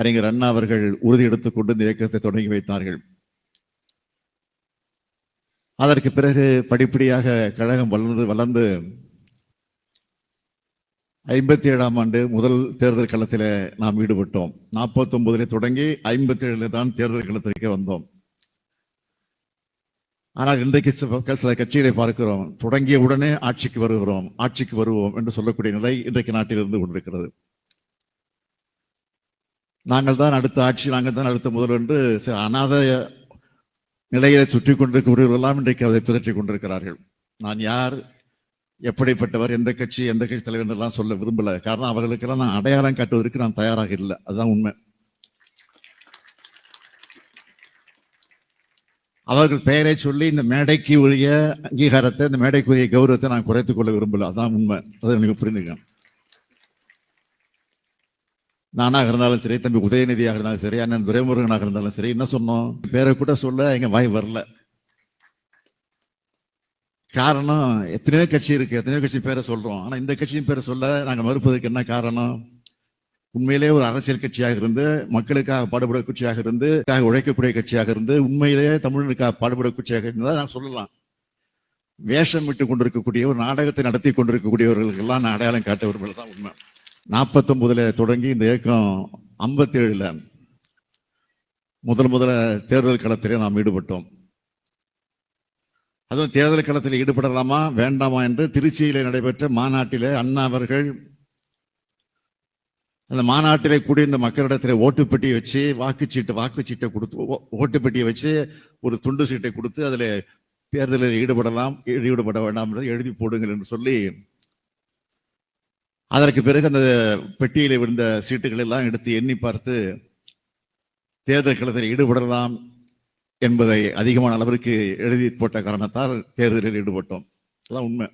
அறிஞர் அண்ணா அவர்கள் உறுதி எடுத்துக்கொண்டு இந்த இயக்கத்தை தொடங்கி வைத்தார்கள். அதற்கு பிறகு படிப்படியாக கழகம் வளர்ந்து வளர்ந்து ஐம்பத்தி ஏழாம் ஆண்டு முதல் தேர்தல் களத்தில் நாம் ஈடுபட்டோம். நாற்பத்தி ஒன்பதுல தொடங்கி ஐம்பத்தி ஏழுல தான் தேர்தல் களத்திற்கு வந்தோம். ஆனால் இன்றைக்கு சில சில கட்சிகளை பார்க்கிறோம். தொடங்கிய உடனே ஆட்சிக்கு வருகிறோம் ஆட்சிக்கு வருவோம் என்று சொல்லக்கூடிய நிலை இன்றைக்கு நாட்டில் இருந்து கொண்டிருக்கிறது. நாங்கள் தான் அடுத்த ஆட்சி நாங்கள் தான் அடுத்த முதல் என்று சில அநாத நிலையை சுற்றி கொண்டிருக்கிறவர்களெல்லாம் இன்றைக்கு அதை பிதற்றிக் கொண்டிருக்கிறார்கள். நான் யார் எப்படிப்பட்டவர் எந்த கட்சி எந்த கட்சி தலைவர் எல்லாம் சொல்ல விரும்பல. காரணம் அவர்களுக்கெல்லாம் நான் அடையாளம் காட்டுவதற்கு நான் தயாராக இல்லை. அதுதான் உண்மை. அவர்கள் பெயரை சொல்லி இந்த மேடைக்கு உரிய அங்கீகாரத்தை இந்த மேடைக்குரிய கௌரவத்தை நான் குறைத்துக் கொள்ள விரும்பல. அதான் உண்மை. அதை எனக்கு புரிந்துங்க நானாக இருந்தாலும் சரி தம்பி உதயநிதியாக இருந்தாலும் சரி அண்ணன் துரைமுருகனாக இருந்தாலும் சரி என்ன சொன்னோம்? பேரை கூட சொல்ல எங்க வாய் வரல. காரணம் எத்தனையோ கட்சி இருக்கு எத்தனையோ கட்சி பேரை சொல்றோம். ஆனா இந்த கட்சியின் பேரை சொல்ல நாங்க மறுப்பதற்கு என்ன காரணம்? உண்மையிலே ஒரு அரசியல் கட்சியாக இருந்து மக்களுக்காக பாடுபட கட்சியாக இருந்து உழைக்கக்கூடிய கட்சியாக இருந்து உண்மையிலேயே தமிழனுக்காக பாடுபட கட்சியாக இருந்தால் நான் சொல்லலாம். வேஷம் விட்டு கொண்டிருக்கக்கூடிய ஒரு நாடகத்தை நடத்தி கொண்டிருக்கக்கூடியவர்களுக்கெல்லாம் நான் அடையாளம் காட்ட விரும்பல தான் உண்மை. நாற்பத்தொம்பதில் தொடங்கி இந்த இயக்கம் ஐம்பத்தேழில் முதல் முதல்ல தேர்தல் களத்திலே நாம் ஈடுபட்டோம். அதுவும் தேர்தல் களத்தில் ஈடுபடலாமா வேண்டாமா என்று திருச்சியில் நடைபெற்ற மாநாட்டிலே அண்ணா அவர்கள் அந்த மாநாட்டிலே கூடி இந்த மக்களிடத்தில் ஓட்டுப்பெட்டியை வச்சு வாக்குச்சீட்டு வாக்குச்சீட்டை கொடுத்து ஓ- ஓட்டுப்பெட்டியை வச்சு ஒரு துண்டு சீட்டை கொடுத்து அதில் தேர்தலில் ஈடுபடலாம் ஈடுபட வேண்டாம் என்று எழுதி போடுங்கள் என்று சொல்லி அதற்கு பிறகு அந்த பெட்டியில் விழுந்த சீட்டுகள் எல்லாம் எடுத்து எண்ணி பார்த்து தேர்தல் களத்தில் ஈடுபடலாம் என்பதை அதிகமான அளவிற்கு எழுதி போட்ட காரணத்தால் தேர்தலில் ஈடுபட்டோம். எல்லாம் உண்மை.